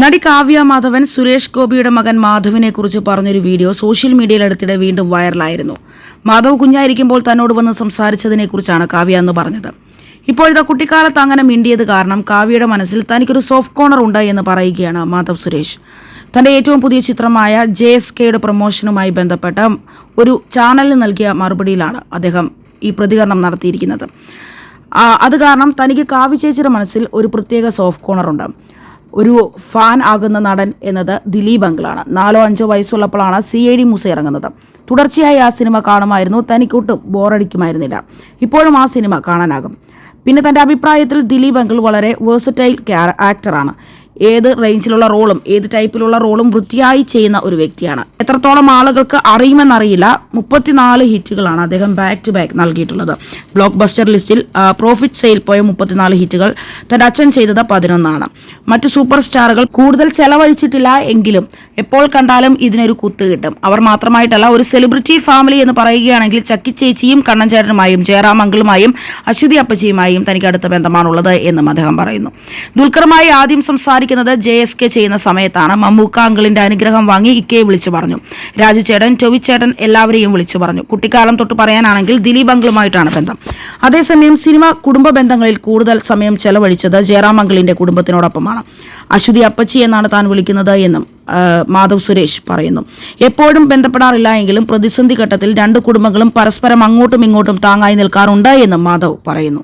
നടി കാവ്യ മാധവൻ സുരേഷ് ഗോപിയുടെ മകൻ മാധവിനെ കുറിച്ച് പറഞ്ഞൊരു വീഡിയോ സോഷ്യൽ മീഡിയയിൽ അടുത്തിടെ വീണ്ടും വൈറലായിരുന്നു. മാധവ് കുഞ്ഞായിരിക്കുമ്പോൾ തന്നോട് വന്ന് സംസാരിച്ചതിനെക്കുറിച്ചാണ് കാവ്യ എന്ന് പറഞ്ഞത്. ഇപ്പോഴത്തെ കുട്ടിക്കാലത്ത് അങ്ങനെ മിണ്ടിയത് കാരണം കാവ്യയുടെ മനസ്സിൽ തനിക്കൊരു സോഫ്റ്റ് കോർണർ ഉണ്ട് എന്ന് പറയുകയാണ് മാധവ് സുരേഷ്. തന്റെ ഏറ്റവും പുതിയ ചിത്രമായ ജെ എസ് കെയുടെ പ്രൊമോഷനുമായി ബന്ധപ്പെട്ട ഒരു ചാനലിന് നൽകിയ മറുപടിയിലാണ് അദ്ദേഹം ഈ പ്രതികരണം നടത്തിയിരിക്കുന്നത്. അത് കാരണം തനിക്ക് കാവ്യ ചേച്ചിയുടെ മനസ്സിൽ ഒരു പ്രത്യേക സോഫ്റ്റ് കോർണർ ഉണ്ട്. ഒരു ഫാൻ ആകുന്ന നടൻ എന്നത് ദിലീപ് അങ്കിളാണ്. നാലോ അഞ്ചോ വയസ്സുള്ളപ്പോഴാണ് സി ഐ ഡി മൂസ ഇറങ്ങുന്നത്. തുടർച്ചയായി ആ സിനിമ കാണുമായിരുന്നു. തനിക്കൊട്ടും ബോറടിക്കുമായിരുന്നില്ല. ഇപ്പോഴും ആ സിനിമ കാണാനാകും. പിന്നെ തന്റെ അഭിപ്രായത്തിൽ ദിലീപ് അങ്കിൾ വളരെ വേഴ്സറ്റൈൽ ആക്ടറാണ് ഏത് റേഞ്ചിലുള്ള റോളും ഏത് ടൈപ്പിലുള്ള റോളും വൃത്തിയായി ചെയ്യുന്ന ഒരു വ്യക്തിയാണ്. എത്രത്തോളം ആളുകൾക്ക് അറിയുമെന്നറിയില്ല. മുപ്പത്തിനാല് ഹിറ്റുകളാണ് അദ്ദേഹം ബാക്ക് ടു ബാക്ക് നൽകിയിട്ടുള്ളത്. ബ്ലോക്ക് ബസ്റ്റർ ലിസ്റ്റിൽ പ്രോഫിറ്റ് സെയിൽ പോയ മുപ്പത്തിനാല് ഹിറ്റുകൾ തന്റെ അച്ഛൻ ചെയ്തത് പതിനൊന്നാണ്. മറ്റ് സൂപ്പർ സ്റ്റാറുകൾ കൂടുതൽ ചെലവഴിച്ചിട്ടില്ല എങ്കിലും എപ്പോൾ കണ്ടാലും ഇതിനൊരു കുത്ത് കിട്ടും. അവർ മാത്രമായിട്ടല്ല ഒരു സെലിബ്രിറ്റി ഫാമിലി എന്ന് പറയുകയാണെങ്കിൽ ചക്കി ചേച്ചിയും കണ്ണൻ ചേട്ടനുമായും ജയറാം അങ്കിളുമായും അശ്വതി അപ്പച്ചിയുമായും തനിക്ക് അടുത്ത ബന്ധമാണുള്ളത് എന്നും അദ്ദേഹം പറയുന്നു. ദുൽഖറുമായി ആദ്യം സംസാരിക്കുന്നത് ജെ എസ് കെ ചെയ്യുന്ന സമയത്താണ്. മമ്മൂക്ക അങ്കിളിന്റെ അനുഗ്രഹം വാങ്ങി ഇക്കയെ വിളിച്ചു പറഞ്ഞു. രാജു ചേട്ടൻ ടൊവി ചേട്ടൻ എല്ലാവരെയും വിളിച്ചു പറഞ്ഞു. കുട്ടിക്കാലം തൊട്ട് പറയാനാണെങ്കിൽ ദിലീപ് അങ്കിളുമായിട്ടാണ് ബന്ധം. അതേസമയം സിനിമ കുടുംബ ബന്ധങ്ങളിൽ കൂടുതൽ സമയം ചെലവഴിച്ചത് ജയറാം അങ്കിളിന്റെ കുടുംബത്തിനോടൊപ്പമാണ്. അശ്വതി അപ്പച്ചി എന്നാണ് താൻ വിളിക്കുന്നത് എന്നും മാധവ് സുരേഷ് പറയുന്നു. എപ്പോഴും ബന്ധപ്പെടാറില്ല എങ്കിലും പ്രതിസന്ധി ഘട്ടത്തിൽ രണ്ട് കുടുംബങ്ങളും പരസ്പരം അങ്ങോട്ടും ഇങ്ങോട്ടും താങ്ങായി നിൽക്കാറുണ്ട് എന്നും മാധവ് പറയുന്നു.